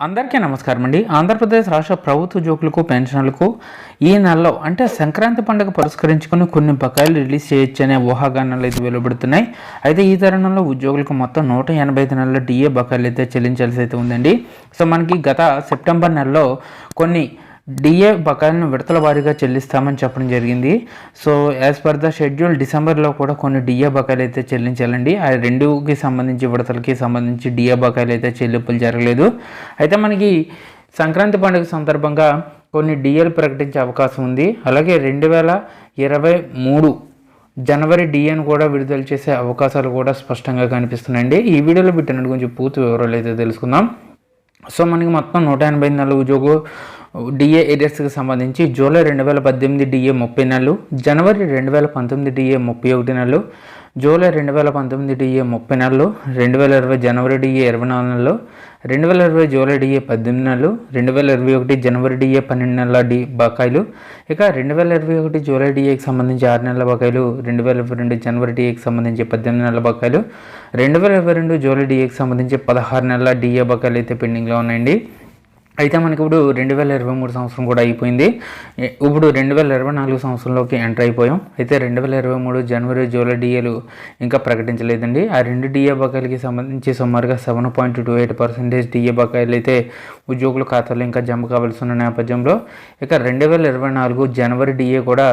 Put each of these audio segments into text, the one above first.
అందరికీ నమస్కారం అండి. ఆంధ్రప్రదేశ్ రాష్ట్ర ప్రభుత్వ ఉద్యోగులకు పెన్షన్లకు ఈ నెలలో అంటే సంక్రాంతి పండుగ పురస్కరించుకుని కొన్ని బకాయిలు రిలీజ్ చేయొచ్చు అనే ఊహాగానాలు అయితే వెలువడుతున్నాయి. అయితే ఈ తరుణంలో ఉద్యోగులకు మొత్తం నూట ఎనభై ఐదు నెలల డిఏ బకాయిలు అయితే చెల్లించాల్సి అయితే ఉందండి. సో మనకి గత సెప్టెంబర్ నెలలో కొన్ని డిఏ బకాయిలను విడతల వారీగా చెల్లిస్తామని చెప్పడం జరిగింది. So as per the schedule డిసెంబర్లో కూడా కొన్ని డిఏ బకాయిలు అయితే చెల్లించాలండి. ఆ రెండుకి సంబంధించి విడతలకి సంబంధించి డిఏ బకాయిలు అయితే చెల్లింపులు జరగలేదు. అయితే మనకి సంక్రాంతి పండుగ సందర్భంగా కొన్ని డిఏలు ప్రకటించే అవకాశం ఉంది. అలాగే రెండు వేల ఇరవై మూడు జనవరి డిఏను కూడా విడుదల చేసే అవకాశాలు కూడా స్పష్టంగా కనిపిస్తున్నాయండి. ఈ వీడియోలో పెట్టినట్టు గురించి పూర్తి వివరాలు అయితే తెలుసుకుందాం. సో మనకి మొత్తం నూట ఎనభై నాలుగు ఉద్యోగ డిఏ ఏరియాస్కి సంబంధించి జూలై రెండు వేల పద్దెనిమిది డిఏ ముప్పై నెలలు జనవరి రెండు వేల పంతొమ్మిది డిఏ ముప్పై ఒకటి నెలలు జూలై రెండు వేల పంతొమ్మిది డిఏ ముప్పై నెలలు రెండు వేల ఇరవై జనవరి డిఏ ఇరవై నాలుగు నెలలు రెండు వేల ఇరవై జూలై డిఏ పద్దెనిమిది నెలలు రెండు వేల ఇరవై ఒకటి జనవరి డిఏ పన్నెండు నెలల డి బకాయిలు ఇక రెండు వేల ఇరవై ఒకటి జూలై డిఏకి సంబంధించి ఆరు నెలల బకాయిలు రెండు వేల ఇరవై రెండు జనవరి డిఏకి సంబంధించి పద్దెనిమిది నెలల బకాయిలు రెండు వేల ఇరవై రెండు జూలై డిఏకి సంబంధించి పదహారు నెలల డిఏ బకాయిలు అయితే పెండింగ్లో ఉన్నాయండి. అయితే మనకి ఇప్పుడు రెండు వేల ఇరవై మూడు సంవత్సరం కూడా అయిపోయింది. ఇప్పుడు రెండు వేల ఇరవై నాలుగు సంవత్సరంలోకి ఎంటర్ అయిపోయాం. అయితే రెండు వేల ఇరవై మూడు జనవరి జూలై డిఏలు ఇంకా ప్రకటించలేదండి. ఆ రెండు డిఏ బకాయిలకి సంబంధించి సుమారుగా seven point two eight percentage DA బకాయిలు అయితే ఉద్యోగుల ఖాతాలో ఇంకా జమ కావాల్సి ఉన్న నేపథ్యంలో ఇక రెండు వేల ఇరవై నాలుగు జనవరి డిఏ కూడా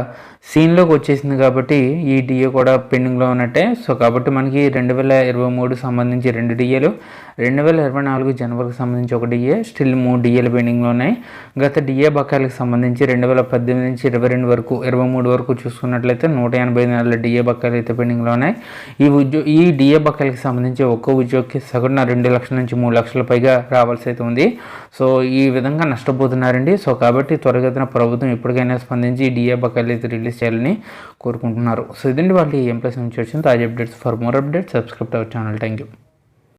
సీన్లోకి వచ్చేసింది కాబట్టి ఈ డిఏ కూడా పెండింగ్లో ఉన్నట్టే. సో కాబట్టి మనకి రెండు వేల ఇరవై మూడు సంబంధించి రెండు డిఏలు రెండు వేల ఇరవై నాలుగు జనవరికి సంబంధించి ఒక డిఏ స్టిల్ మూడు డిఏల పెండింగ్లో ఉన్నాయి గత డిఏ బకాయిలకు సంబంధించి రెండు వేల పద్దెనిమిది నుంచి ఇరవై రెండు వరకు ఇరవై మూడు వరకు చూసుకున్నట్లయితే నూట ఎనభై నెలల డిఏ బకాయిలు అయితే పెండింగ్లో ఉన్నాయి ఈ ఉద్యో ఈ డిఏ బకాయిలకు సంబంధించి ఒక్కో ఉద్యోగికి సగటున రెండు లక్షల నుంచి మూడు లక్షల పైగా రావాల్సి అయితే ఉంది. సో ఈ విధంగా నష్టపోతున్నారండి. సో కాబట్టి త్వరగతిన ప్రభుత్వం ఎప్పటికైనా స్పందించి డిఏ బకాయిలు అయితే రిలీజ్ చేయాలని కోరుకుంటున్నారు. సో ఇదండి వాళ్ళు ఎంప్లాయీస్ నుంచి వచ్చిన తాజా updates. For more updates subscribe our channel. Thank you